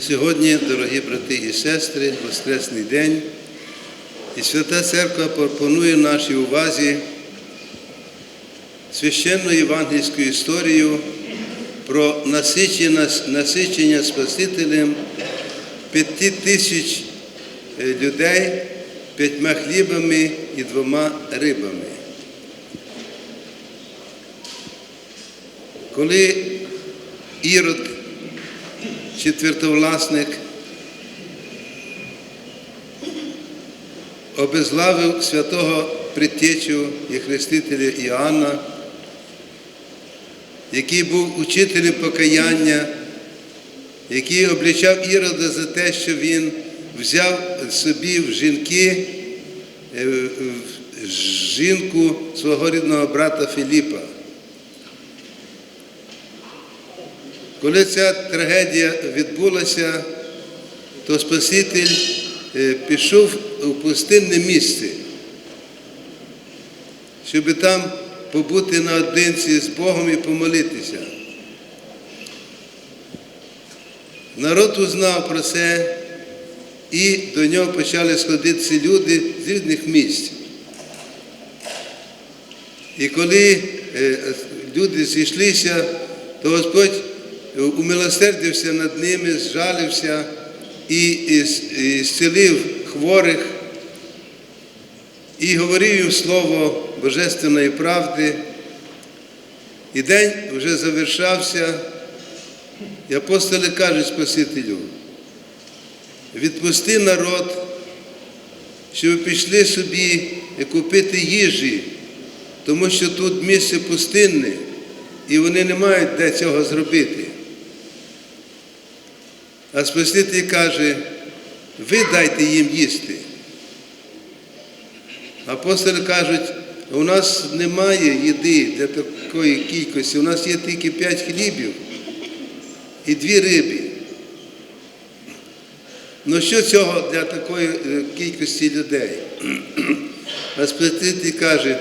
Сьогодні, дорогі брати і сестри, Воскресний день, і Свята Церква пропонує нашій увазі священну євангельську історію про насичення, насичення Спасителем п'яти тисяч е, людей п'ятьма хлібами і двома рибами. Коли Ірод, четвертовласник, обезглавив святого предтечу і хрестителя Іоанна, який був учителем покаяння, який облічав Ірода за те, що він взяв собі в жінки е, в жінку свого рідного брата Філіпа. Коли ця трагедія відбулася, то Спаситель е, пішов у пустинне місце, щоб там побути наодинці з Богом і помолитися. Народ узнав про це, і до нього почали сходитися люди з різних місць. І коли е, люди зійшлися, то Господь умилосердився над ними, зжалився і, і, і зцілив хворих, і говорив їм слово Божественної правди. І день вже завершався, і апостоли кажуть Спасителю, відпусти народ, щоб пішли собі купити їжі, тому що тут місце пустинне, і вони не мають де цього зробити. А Спаситель каже, ви дайте їм їсти. Апостоли кажуть, у нас немає їди для такої кількості, у нас є тільки п'ять хлібів і дві риби. Ну що цього для такої е, кількості людей? А Спаситель каже,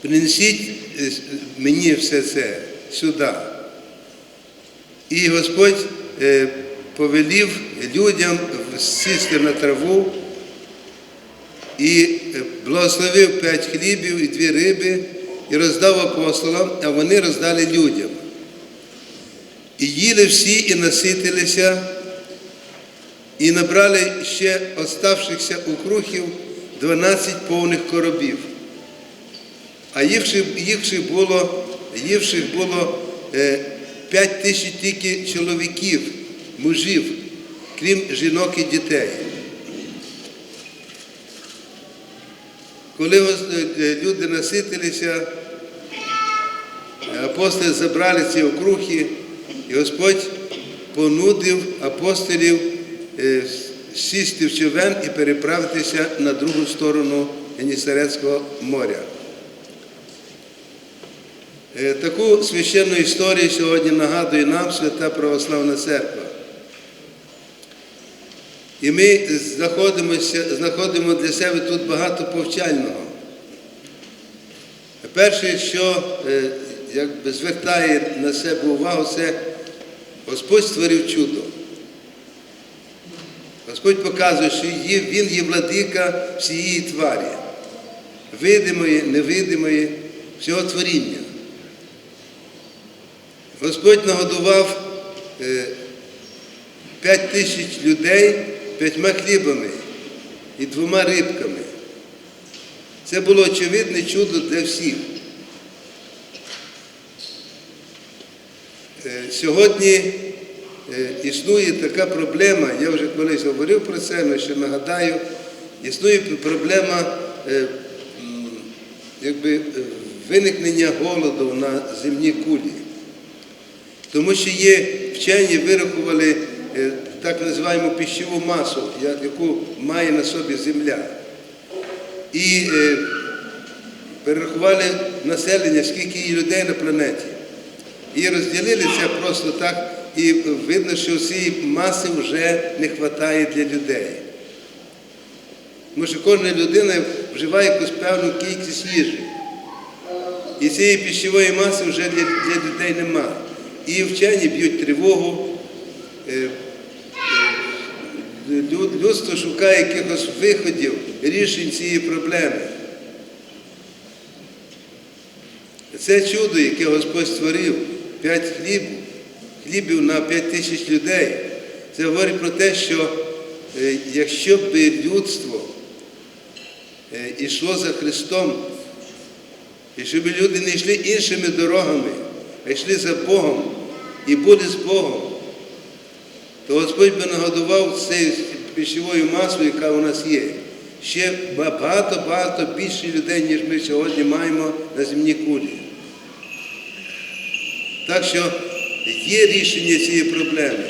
принесіть е, мені все це сюди. І Господь е, повелів людям сісти на траву і е, благословив п'ять хлібів і дві риби і роздав апостолам, а вони роздали людям. І їли всі і наситилися, і набрали ще оставшихся укрухів 12 повних коробів. А ївших, було, ївших було е, 5 тисяч тільки чоловіків, мужів, крім жінок і дітей. Коли е, люди наситилися, апостоли забрали ці окрухи, і Господь понудив апостолів е, сісти в човен і переправитися на другу сторону Генісарецького моря. Е, Таку священну історію сьогодні нагадує нам Свята Православна Церква. І ми знаходимо для себе тут багато повчального. Перше, що е, якби, звертає на себе увагу, це Господь створив чудо. Господь показує, що Він є владика всієї тварі, видимої, невидимої, всього творіння. Господь нагодував е, п'ять тисяч людей п'ятьма хлібами і двома рибками. Це було очевидне чудо для всіх. Е, Сьогодні е, існує така проблема, я вже колись говорив про це, але ще нагадаю, існує проблема е, якби, виникнення голоду на земній кулі. Тому що є вчені вирахували так називаємо пищову масу, яку має на собі земля. І е, перерахували населення, скільки є людей на планеті. І розділили це просто так, і видно, що цієї маси вже не вистачає для людей. Тому що кожна людина вживає якусь певну кількість їжі. І цієї пищової маси вже для, для людей немає. І вчені б'ють тривогу, е, людство шукає якихось виходів, рішень цієї проблеми. Це чудо, яке Господь створив, п'ять хліб, хлібів на п'ять тисяч людей. Це говорить про те, що е, якщо б людство е, йшло за Христом, і щоб люди не йшли іншими дорогами, а йшли за Богом і були з Богом, то Господь би нагодував цією пищовою масою, яка у нас є. Ще багато-багато більше людей, ніж ми сьогодні маємо на земній кулі. Так що є рішення цієї проблеми.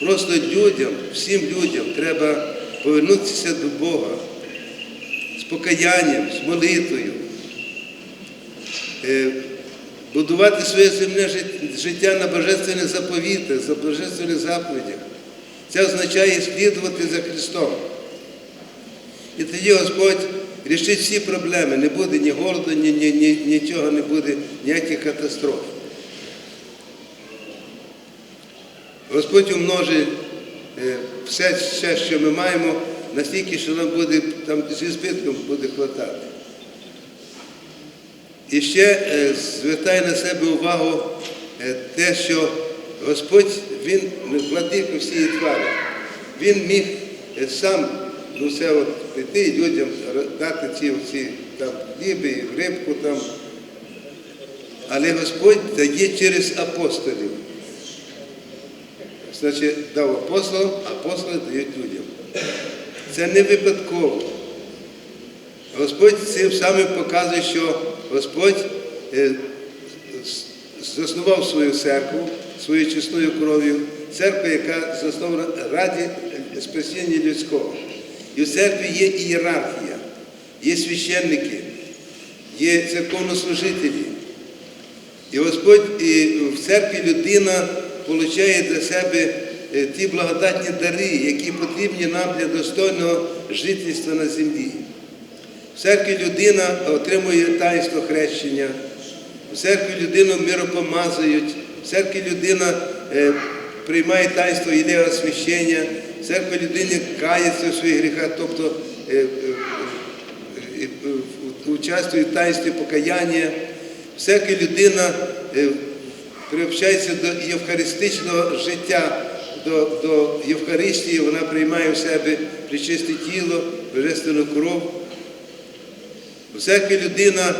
Просто людям, всім людям треба повернутися до Бога з покаянням, з молитвою, е, будувати своє земне життя на божественних заповітах, за божественних заповідях. Це означає слідувати за Христом. І тоді Господь рішить всі проблеми. Не буде ні голоду, ні, ні, ні, нічого не буде, ніяких катастроф. Господь умножить е, все, все, що ми маємо, настільки, що нам буде там зі збитком буде хватати. І ще е, звертає на себе увагу е, те, що Господь Він не владик всієї твари. Він міг е, сам ну, це от прийти і людям дати ці, ці там, хліби, рибку там. Але Господь дає через апостолів. Значить, дав апостолам, апостоли дають людям. Це не випадково. Господь цим самим показує, що Господь е, заснував свою церкву своєю чесною кров'ю, церква, яка заснована раді спасіння людського. І в церкві є ієрархія, є священники, є церковнослужителі. І Господь і в церкві людина отримує для себе е, ті благодатні дари, які потрібні нам для достойного жительства на землі. В церкві людина отримує таїнство хрещення, в церкві людину миропомазують, в церкві людина е, приймає таїнство ілева освящення, в церкві людини кається в своїх гріхах, тобто е, е, участвує в таїнстві покаяння. В церкві людина приобщається до євхаристичного життя, до, до Євхаристії, вона приймає в себе причисте тіло, божественну кров. У церкві людина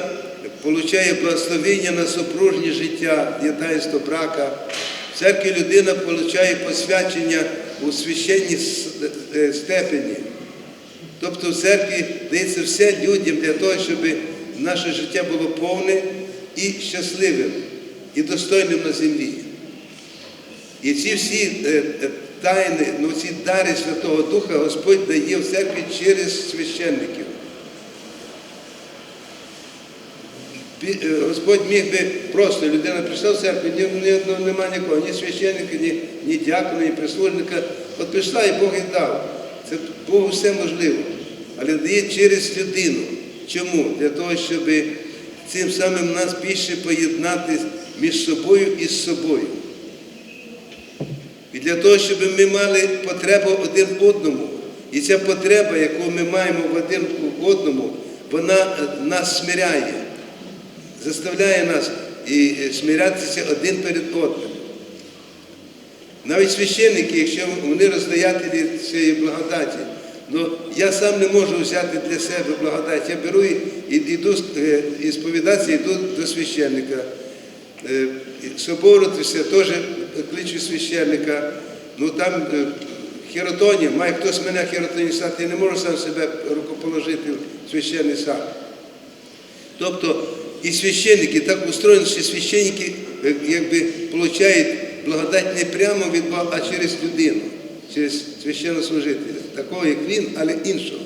отримує благословення на супружнє життя, є таїнство брака. В людина отримує посвячення у священній е, степені. Тобто в церкві дається все людям для того, щоб наше життя було повне і щасливим, і достойним на землі. І ці всі е, е, тайни, ну ці дари Святого Духа Господь дає в церкві через священників. Бі- е, Господь міг би просто, людина прийшла в церкву, ні, ні одного немає нікого, ні священника, ні, ні дякона, ні прислужника. От прийшла і Бог і дав. Це Богу все можливо. Але дає через людину. Чому? Для того, щоб цим самим нас більше поєднати між собою і з собою. І для того, щоб ми мали потребу один в одному. І ця потреба, яку ми маємо в один в одному, вона е, нас смиряє, заставляє нас і е, смирятися один перед одним. Навіть священники, якщо вони роздаятелі цієї благодаті, ну я сам не можу взяти для себе благодать. Я беру і йду е, і сповідатися, йду до священника. Е, і Соборитися теж кличу священника. Ну там хіротонія, має хтось мене хіротонію стати, я не можу сам себе рукоположити в священний сад. Тобто і священники так устроєні, що священники е, якби получають благодать не прямо від Бога, а через людину, через священнослужителя, такого як він, але іншого.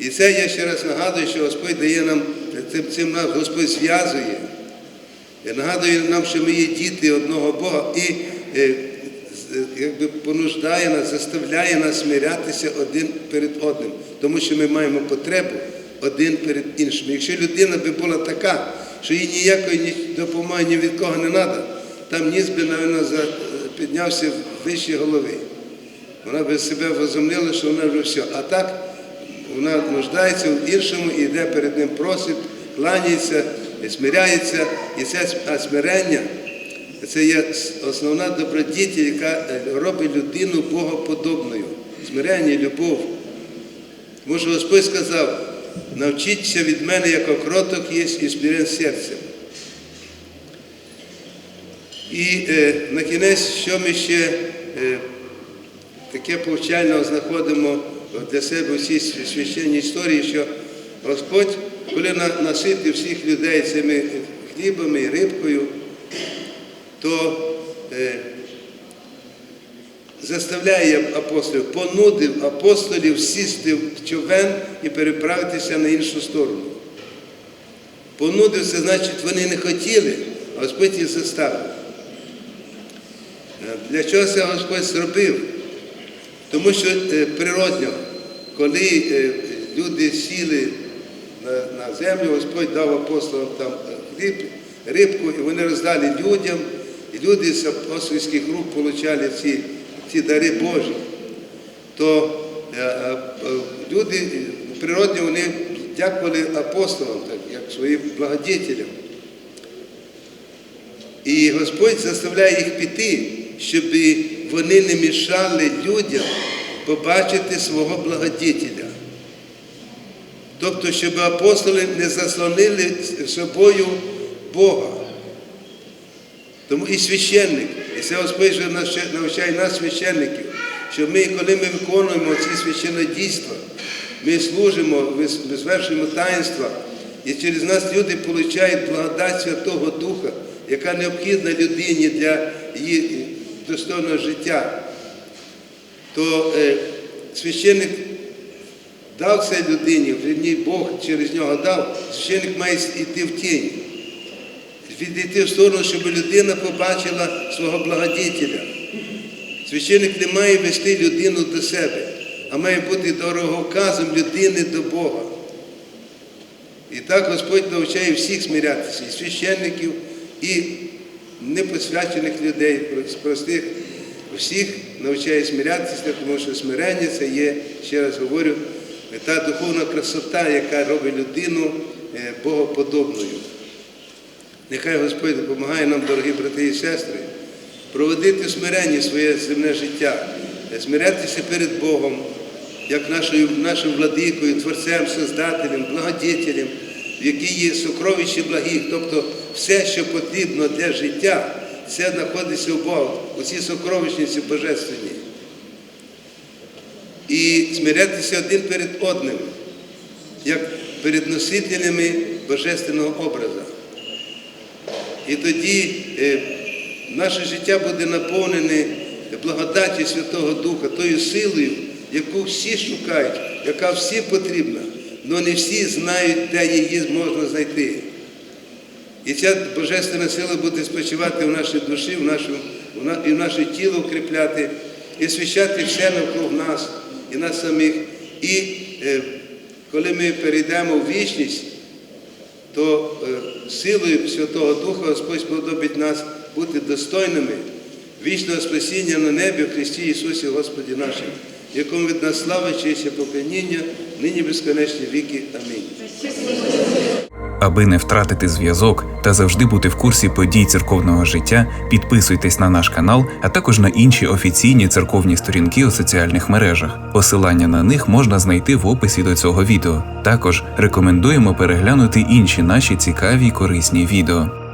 І це я ще раз нагадую, що Господь дає нам, цим, нас Господь зв'язує. Нагадує нам, що ми є діти одного Бога і е, з- якби понуждає нас, заставляє нас смирятися один перед одним, тому що ми маємо потребу один перед іншим. Якщо людина би була така, що їй ніякої допомоги ні від кого не треба, там ніс би, мабуть, піднявся вище голови. Вона би себе возомнила, що вона вже все. А так вона нуждається в іншому і йде перед ним, просить, кланяється, смиряється. І це смирення це є основна добродітель, яка е, робить людину богоподобною. Смирення, любов. Тому що Господь сказав, навчіться від мене, як окроток є, і смирен серцем. І е, на кінець, що ми ще е, таке повчального знаходимо для себе у цій священній історії, що Господь, коли на- наситив всіх людей цими хлібами і рибкою, то е, заставляє апостолів, понудив апостолів сісти в човен і переправитися на іншу сторону. Понудив це значить, вони не хотіли, а Господь їх заставив. Е, Для чого це Господь зробив? Тому що е, природньо, коли е, люди сіли на, землю, Господь дав апостолам там е, хліб, рибку, і вони роздали людям, і люди з апостольських рук отримали ці, ці дари Божі. То е, е, люди природньо вони дякували апостолам, так, як своїм благодетелям. І Господь заставляє їх піти, щоб вони не мішали людям побачити свого благодетеля. Тобто, щоб апостоли не заслонили собою Бога. Тому і священник, і це Господь навчає- нас, священників, що ми, коли ми виконуємо ці священнодійства, ми служимо, ми звершуємо таїнства, і через нас люди отримують благодать Святого Духа, яка необхідна людині для її достойного життя. То е, священник дав це людині, вірні Бог через нього дав, священник має йти в тінь відійти в сторону, щоб людина побачила свого благодітеля. Священник не має вести людину до себе, а має бути дороговказом людини до Бога. І так Господь навчає всіх смирятися, і священників, і непосвячених людей, простих, всіх навчає смирятися, тому що смирення це є, ще раз говорю, та духовна красота, яка робить людину е, богоподобною. Нехай Господь допомагає нам, дорогі брати і сестри, проводити смиренні своє земне життя, смирятися перед Богом, як нашою, нашим владикою, Творцем, Создателем, благодетелем, який є сокровище благих, тобто все, що потрібно для життя, це знаходиться у Бога, у цій сокровищниці божественній. І смирятися один перед одним, як перед носителями божественного образу. І тоді е, наше життя буде наповнене благодаті Святого Духа, тою силою, яку всі шукають, яка всім потрібна, але не всі знають, де її можна знайти. І ця божественна сила буде спочивати в нашій душі, в нашому, в на- і в наше тіло укріпляти, і освіщати все навкруг нас, і нас самих. І е, коли ми перейдемо в вічність, то е, силою Святого Духа Господь сподобить нас бути достойними вічного спасіння на небі в Христі Ісусі Господі нашим, якому від нас слава, честь і поклоніння, нині безконечні віки. Амінь. Аби не втратити зв'язок та завжди бути в курсі подій церковного життя, підписуйтесь на наш канал, а також на інші офіційні церковні сторінки у соціальних мережах. Посилання на них можна знайти в описі до цього відео. Також рекомендуємо переглянути інші наші цікаві й корисні відео.